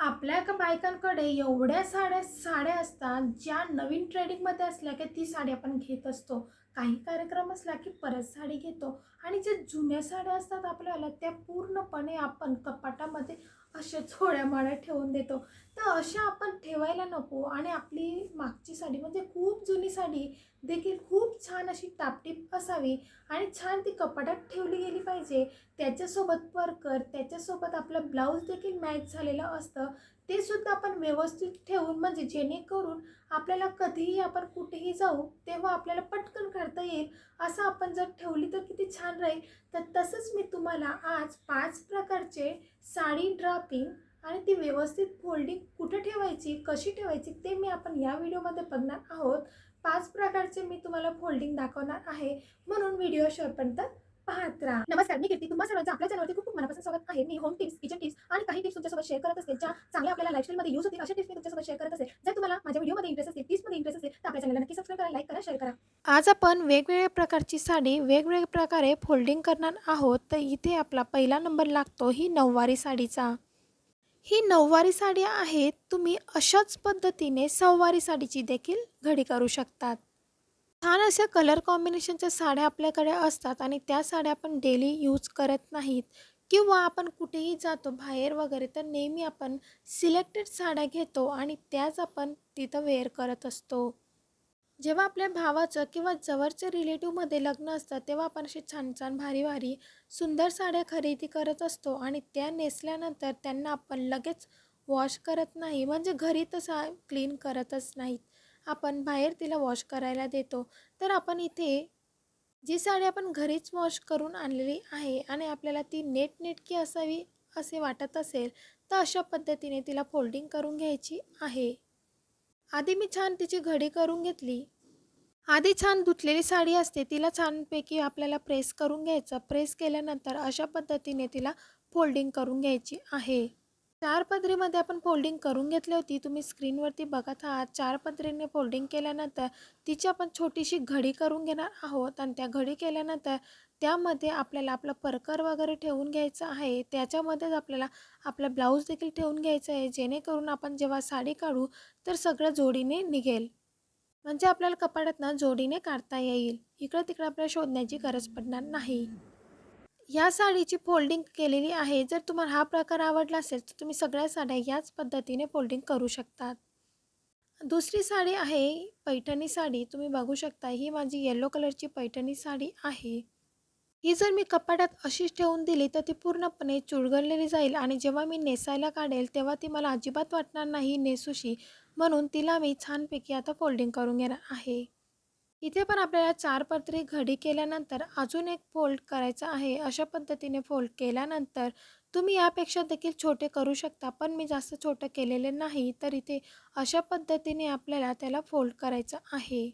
आपल्या एका बायकांकडे एवढ्या साड्या साड्या असतात ज्या नवीन ट्रेडिंगमध्ये असल्या की ती साडी आपण घेत असतो. काही कार्यक्रम असला की परत साडी घेतो. आणि ज्या जुन्या साड्या असतात आपल्याला त्या पूर्णपणे आपण कपाटामध्ये अशा थोड्या माळ्या ठेवून देतो. तर अशा आपण ठेवायला नको आणि आपली मागची साडी म्हणजे खूप जुनी साडी देखील खूप छान अशी टापटीप असावी आणि छान ती कपाटात ठेवली गेली पाहिजे. त्याच्यासोबत परकर त्याच्यासोबत आपलं ब्लाऊज देखील मॅच झालेलं असतं. ते सुद्धा आपण व्यवस्थित ठेवून म्हणजे जेणेकरून आपल्याला कधीही आपण कुठेही जाऊ तेव्हा आपल्याला पटकन काढता येईल. असं आपण जर ठेवली तर किती छान राहील. तर तसंच मी तुम्हाला आज पाच प्रकारचे साडी ड्रापिंग आणि ती व्यवस्थित फोल्डिंग कुठे ठेवायची कशी ठेवायची ते मी आपण या व्हिडिओमध्ये बघणार आहोत. पाच प्रकारचे मी तुम्हाला फोल्डिंग दाखवणार आहे. म्हणून व्हिडिओ शेवटपर्यंत पाहत राहा. नमस्कार मी कीर्ती. तुम्हा सर्वांचं आपल्या चॅनलवरती खूप खूप मनापासून स्वागत आहे. मी होम टिप्स किचन टिप्स आणि काही टिप्स तुमच्यासोबत शेअर करत असेल ज्या चांगल्या आपल्याला लाईफस्टाईलमध्ये यूज होतील अशा टिप्स मी तुमच्यासोबत शेअर करत असेल जर तुम्हाला माझ्या व्हिडिओमध्ये इंटरेस्ट असेल टिप्समध्ये इंटरेस्ट असेल तर आपल्या चॅनलला नक्की सबस्क्राईब करा लाईक करा शेअर करा. आज आपण वेगवेगळ्या प्रकारची साडी वेगवेगळ्या प्रकारे फोल्डिंग करणार आहोत. तर इथे आपला पहिला नंबर लागतो ही नऊवारी साडीचा. ही नऊवारी साडी आहे तुम्ही अशाच पद्धतीने सहावारी साडीची देखील घडी करू शकतात. छान अशा कलर कॉम्बिनेशनच्या साड्या आपल्याकडे असतात आणि त्या साड्या आपण डेली यूज करत नाहीत. किंवा आपण कुठेही जातो बाहेर वगैरे तर नेहमी आपण सिलेक्टेड साड्या घेतो आणि त्याच आपण तिथं वेअर करत असतो. जेव्हा आपल्या भावाचं किंवा जवळच्या रिलेटिव्हमध्ये लग्न असतं तेव्हा आपण असे छान छान भारी भारी सुंदर साड्या खरेदी करत असतो आणि त्या नेसल्यानंतर त्यांना आपण लगेच वॉश करत नाही. म्हणजे घरी तसा क्लीन करतच नाहीत. आपण बाहेर तिला वॉश करायला देतो. तर आपण इथे जी साडी आपण घरीच वॉश करून आणलेली आहे आणि आपल्याला ती नेटनेटकी असावी असे वाटत असेल तर अशा पद्धतीने तिला फोल्डिंग करून घ्यायची आहे. आधी मी छान तिची घडी करून घेतली. आधी छान धुतलेली साडी असते तिला छानपैकी आपल्याला प्रेस करून घ्यायचं. प्रेस केल्यानंतर अशा पद्धतीने तिला फोल्डिंग करून घ्यायची आहे. चार पदरीमध्ये आपण फोल्डिंग करून घेतली होती. तुम्ही स्क्रीनवरती बघत आहात चार पदरीने फोल्डिंग केल्यानंतर तिची आपण छोटीशी घडी करून घेणार आहोत आणि त्या घडी केल्यानंतर त्यामध्ये आपल्याला आपला परकर वगैरे ठेवून घ्यायचं आहे. त्याच्यामध्येच आपल्याला आपला ब्लाऊज देखील ठेवून घ्यायचं आहे. जेणेकरून आपण जेव्हा साडी काढू तर सगळं जोडीने निघेल. म्हणजे आपल्याला कपाटातनं जोडीने काढता येईल. इकडं तिकडं आपल्याला शोधण्याची गरज पडणार नाही. या साडीची फोल्डिंग केलेली आहे. जर तुम्हाला हा प्रकार आवडला असेल तर तुम्ही सगळ्या साड्या याच पद्धतीने फोल्डिंग करू शकतात. दुसरी साडी आहे पैठणी साडी. तुम्ही बघू शकता ही माझी येलो कलरची पैठणी साडी आहे. ही जर मी कपाटात अशीच ठेवून दिली तर ती पूर्णपणे चुळगळलेली जाईल आणि जेव्हा मी नेसायला काढेल तेव्हा ती मला अजिबात वाटणार नाही नेसूशी. म्हणून तिला मी छानपैकी आता फोल्डिंग करून घेणार आहे. इथे पण आपल्याला चार पत्रे घडी केल्यानंतर अजून एक फोल्ड करायचं आहे. अशा पद्धतीने फोल्ड केल्यानंतर तुम्ही यापेक्षा देखील छोटे करू शकता पण मी जास्त छोटं केलेले नाही. तर इथे अशा पद्धतीने आपल्याला त्याला फोल्ड करायचं आहे.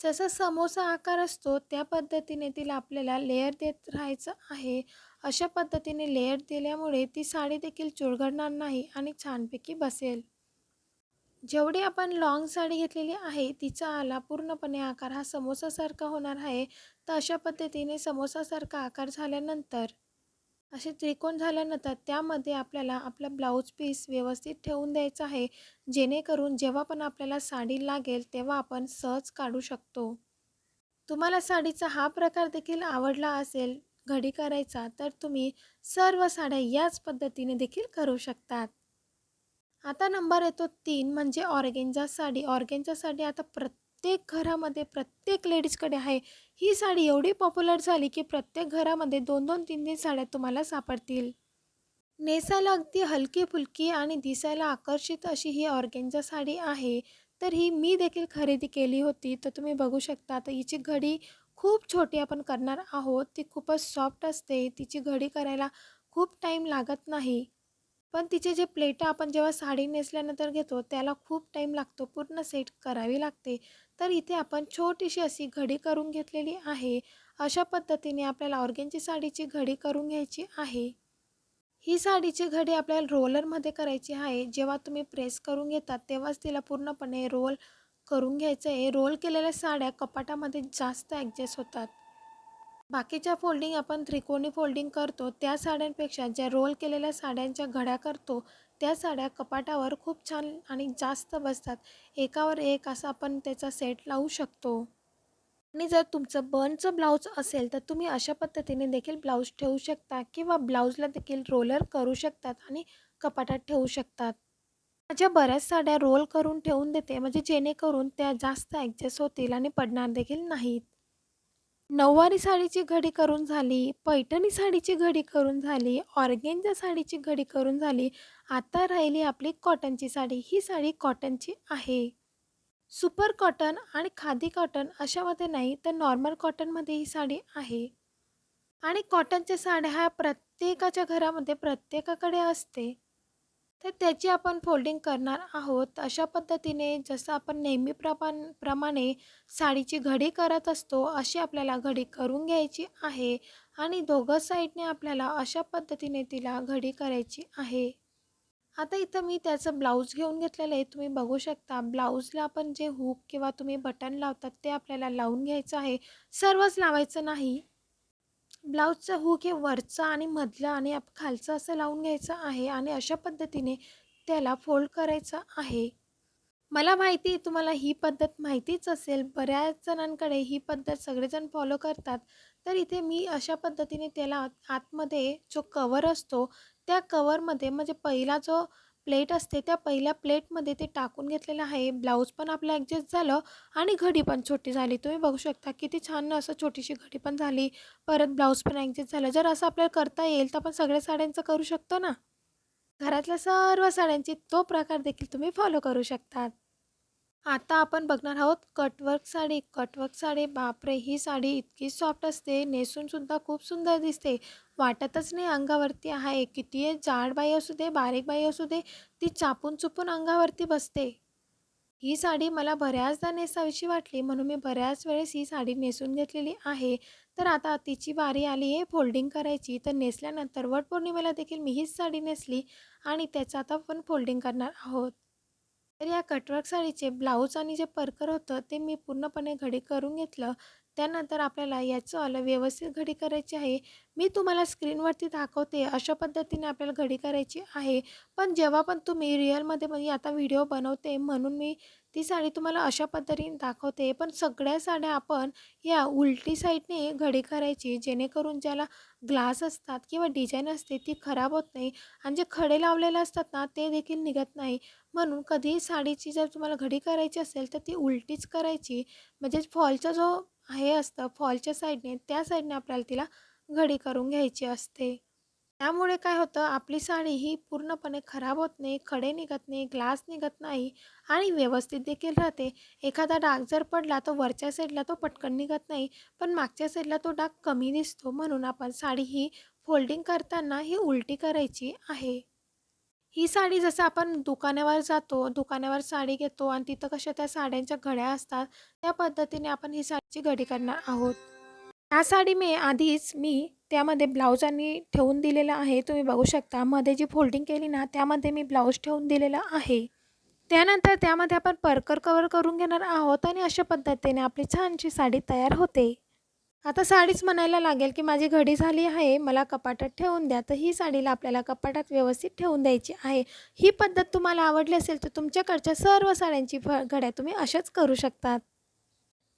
जसा समोसा आकार असतो त्या पद्धतीने तिला आपल्याला लेअर देत राहायचं आहे. अशा पद्धतीने लेअर दिल्यामुळे ती साडी देखील चुळगडणार नाही आणि छानपैकी बसेल. जेवढी आपण लॉंग साडी घेतलेली आहे तिचा आला पूर्णपणे आकार हा समोसासारखा होणार आहे. तर अशा पद्धतीने समोसासारखा आकार झाल्यानंतर असे त्रिकोण झाल्यानंतर त्यामध्ये आपल्याला आपला ब्लाऊज पीस व्यवस्थित ठेवून द्यायचा आहे. जेणेकरून जेव्हा पण आपल्याला साडी लागेल तेव्हा आपण सहज काढू शकतो. तुम्हाला साडीचा हा प्रकार देखील आवडला असेल घडी करायचा तर तुम्ही सर्व साड्या याच पद्धतीने देखील करू शकतात. आता नंबर येतो तीन म्हणजे ऑर्गेंजा साडी. ऑर्गेंजा साडी आता प्रत्येक प्रत्येक घरामध्ये प्रत्येक लेडीजकडे आहे. ही साडी एवढी पॉप्युलर झाली की प्रत्येक घरामध्ये दोन दोन तीन तीन साड्या तुम्हाला सापडतील. नेसायला अगदी हलकी फुलकी आणि दिसायला आकर्षित अशी ही ऑर्गेंजा साडी आहे. तर ही मी देखील खरेदी केली होती. तर तुम्ही बघू शकता तर हिची घडी खूप छोटी आपण करणार आहोत. ती खूपच सॉफ्ट असते. तिची घडी करायला खूप टाईम लागत नाही. पण तिचे जे प्लेटं आपण जेव्हा साडी नेसल्यानंतर घेतो त्याला खूप टाईम लागतो. पूर्ण सेट करावी लागते. तर इथे आपण छोटीशी अशी घडी करून घेतलेली आहे. अशा पद्धतीने आपल्याला ऑर्गेनची साडीची घडी करून घ्यायची आहे. ही साडीची घडी आपल्याला रोलरमध्ये करायची आहे. जेव्हा तुम्ही प्रेस करून घेतात तेव्हाच तिला पूर्णपणे रोल करून घ्यायचं आहे. रोल केलेल्या साड्या कपाटामध्ये जास्त ॲडजस्ट होतात. बाकीच्या फोल्डिंग आपण त्रिकोणी फोल्डिंग करतो. त्या साड्यांपेक्षा ज्या रोल केलेल्या साड्यांच्या घड्या करतो त्या साड्या कपाटावर खूप छान आणि जास्त बसतात. एकावर एक असा आपण त्याचा सेट लावू शकतो. आणि जर तुमचं बर्नचं ब्लाऊज असेल तर तुम्ही अशा पद्धतीने देखील ब्लाऊज ठेवू शकता किंवा ब्लाऊजला देखील रोलर करू शकतात आणि कपाटात ठेवू शकतात. माझ्या बऱ्याच साड्या रोल करून ठेवून देते म्हणजे जेणेकरून त्या जास्त ॲडजस्ट होतील आणि पडणार देखील नाहीत. नऊवारी साडीची घडी करून झाली पैठणी साडीची घडी करून झाली ऑर्गेंजा साडीची घडी करून झाली आता राहिली आपली कॉटनची साडी. ही साडी कॉटनची आहे. सुपर कॉटन आणि खादी कॉटन अशामध्ये नाही तर नॉर्मल कॉटनमध्ये ही साडी आहे. आणि कॉटनच्या साड्या ह्या प्रत्येकाच्या घरामध्ये प्रत्येकाकडे असते. तर त्याची आपण फोल्डिंग करणार आहोत. अशा पद्धतीने जसं आपण नेहमी प्रमाण प्रमाणे साडीची घडी करत असतो अशी आपल्याला घडी करून घ्यायची आहे आणि दोघं साईडने आपल्याला अशा पद्धतीने तिला घडी करायची आहे. आता इथं मी त्याचं ब्लाऊज घेऊन घेतलेलं आहे. तुम्ही बघू शकता ब्लाऊजला आपण जे हुक किंवा तुम्ही बटन लावतात ते आपल्याला लावून घ्यायचं आहे. सर्वच लावायचं नाही. ब्लाऊजचं हुक हे वरचा आणि मधलं आणि आप खालचं असं लावून घ्यायचं आहे आणि अशा पद्धतीने त्याला फोल्ड करायचं आहे. मला माहिती आहे तुम्हाला ही पद्धत माहितीच असेल. बऱ्याच जणांकडे ही पद्धत सगळेजण फॉलो करतात. तर इथे मी अशा पद्धतीने त्याला आतमध्ये जो कवर असतो त्या कवरमध्ये म्हणजे पहिला जो प्लेट असते त्या पहिल्या प्लेटमध्ये ते टाकून घेतलेलं आहे. ब्लाऊज पण आपलं ॲडजस्ट झालं आणि घडी पण छोटी झाली. तुम्ही बघू शकता किती छान असं छोटीशी घडी पण झाली. परत ब्लाऊज पण ॲडजस्ट झालं. जर असं आपल्याला करता येईल तर आपण सगळ्या साड्यांचं करू शकतो ना? घरातल्या सर्व साड्यांची तो प्रकार देखील तुम्ही फॉलो करू शकतात. आता आपण बघणार आहोत कटवर्क साडी. कटवर्क साडी बापरे ही साडी इतकी सॉफ्ट असते नेसूनसुद्धा खूप सुंदर दिसते. वाटतच नाही अंगावरती आहे. किती जाड बाई असू दे बारीक बाई असू दे ती चापून चुपून अंगावरती बसते. ही साडी मला बऱ्याचदा नेसावीशी वाटली. म्हणून मी बऱ्याच वेळेस ही साडी नेसून घेतलेली आहे. तर आता तिची बारी आली आहे फोल्डिंग करायची. तर नेसल्यानंतर वटपौर्णिमेला देखील मी हीच साडी नेसली आणि त्याचं आता आपण फोल्डिंग करणार आहोत. तर या कटवर्क साडीचे ब्लाऊज आणि जे परकर होतं ते मी पूर्णपणे घडी करून घेतलं. त्यानंतर आपल्याला याचं आलं व्यवस्थित घडी करायची आहे. मी तुम्हाला स्क्रीनवरती दाखवते अशा पद्धतीने आपल्याला घडी करायची आहे. पण जेव्हा पण तुम्ही रिअलमध्ये म्हणजे आता व्हिडिओ बनवते म्हणून मी ती साडी तुम्हाला अशा पद्धतीने दाखवते. पण सगळ्या साड्या आपण या उलटी साईडने घडी करायची जेणेकरून ज्याला ग्लास असतात किंवा डिझाईन असते ती खराब होत नाही आणि जे खडे लावलेले असतात ना ते देखील निघत नाही. म्हणून कधीही साडीची जर तुम्हाला घडी करायची असेल तर ती उलटीच करायची. म्हणजेच फॉलचा जो हे असतं. फॉलच्या साईडने त्या साईडने आपल्याला तिला घडी करून घ्यायची असते. त्यामुळे काय होतं आपली साडी ही पूर्णपणे खराब होत नाही खडे निघत नाही ग्लास निघत नाही आणि व्यवस्थित देखील राहते. एखादा डाग जर पडला तो वरच्या साईडला तो पटकन निघत नाही पण मागच्या साईडला तो डाग कमी दिसतो म्हणून आपण साडी ही फोल्डिंग करताना ही उलटी करायची आहे. ही साडी जसं आपण दुकानावर जातो दुकानावर साडी घेतो आणि तिथं कशा त्या साड्यांच्या घड्या असतात त्या पद्धतीने आपण ही साडीची घडी करणार आहोत. ह्या साडी मी आधीच मी त्यामध्ये ब्लाऊज आणि ठेवून दिलेलं आहे. तुम्ही बघू शकता मध्ये जी फोल्डिंग केली ना त्यामध्ये मी ब्लाऊज ठेवून दिलेलं आहे. त्यानंतर त्यामध्ये आपण परकर कवर करून घेणार आहोत आणि अशा पद्धतीने आपली छानशी साडी तयार होते. आता साडीच म्हणायला लागेल की माझी घडी झाली आहे मला कपाटात ठेवून द्या. तर ही साडीला आपल्याला कपाटात व्यवस्थित ठेवून द्यायची आहे. ही पद्धत तुम्हाला आवडली असेल तर तुमच्याकडच्या सर्व साड्यांची फ घड्या तुम्ही अशाच करू शकतात.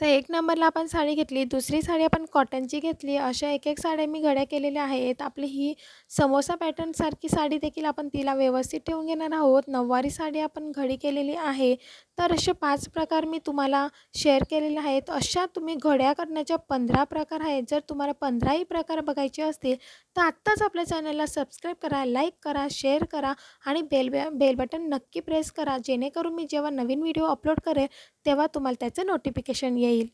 तर एक नंबरला आपण साडी घेतली दुसरी साडी आपण कॉटनची घेतली अशा एक एक साड्या मी घड्या केलेल्या आहेत. आपली ही समोसा पॅटर्नसारखी साडी देखील आपण तिला व्यवस्थित ठेवून घेणार आहोत. नऊवारी साडी आपण घडी केलेली आहे. तर असे पाच प्रकार मी तुम्हाला शेअर केलेले आहेत. अशा तुम्ही घड्या करण्याच्या पंधरा प्रकार आहेत. जर तुम्हाला पंधराही प्रकार बघायचे असतील तर आत्ताच आपल्या चॅनलला सबस्क्राईब करा लाईक करा शेअर करा आणि बेल बेल बटन नक्की प्रेस करा. जेणेकरून मी जेव्हा नवीन व्हिडिओ अपलोड करेल तेव्हा तुम्हाला त्याचं नोटिफिकेशन येईल.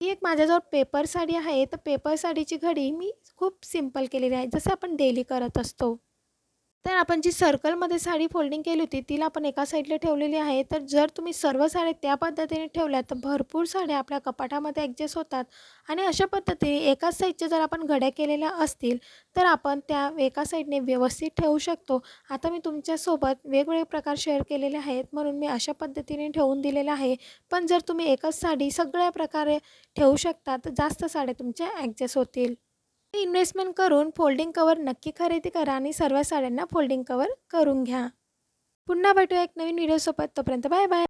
ही एक माझ्याजवळ पेपर साडी आहे. तर पेपर साडीची घडी मी खूप सिंपल केलेली आहे. जसं आपण डेली करत असतो. तर आपण जी सर्कलमध्ये साडी फोल्डिंग केली होती तिला आपण एका साईडला ठेवलेली आहे. तर जर तुम्ही सर्व साड्या त्या पद्धतीने ठेवल्या तर भरपूर साड्या आपल्या कपाटामध्ये ॲडजस्ट होतात. आणि अशा पद्धतीने एकाच साईडच्या जर आपण घड्या केलेल्या असतील तर आपण त्या एका साईडने व्यवस्थित ठेवू शकतो. आता मी तुमच्यासोबत वेगवेगळे प्रकार शेअर केलेले आहेत म्हणून मी अशा पद्धतीने ठेवून दिलेलं आहे. पण जर तुम्ही एकच साडी सगळ्या प्रकारे ठेवू शकता तर जास्त साड्या तुमच्या ॲडजस्ट होतील. इन्व्हेस्टमेंट करून फोल्डिंग कवर नक्की खरेदी करा आणि सर्व साड्यांना फोल्डिंग कवर करून घ्या. पुन्हा भेटूया एक नवीन व्हिडिओसोबत तोपर्यंत बाय बाय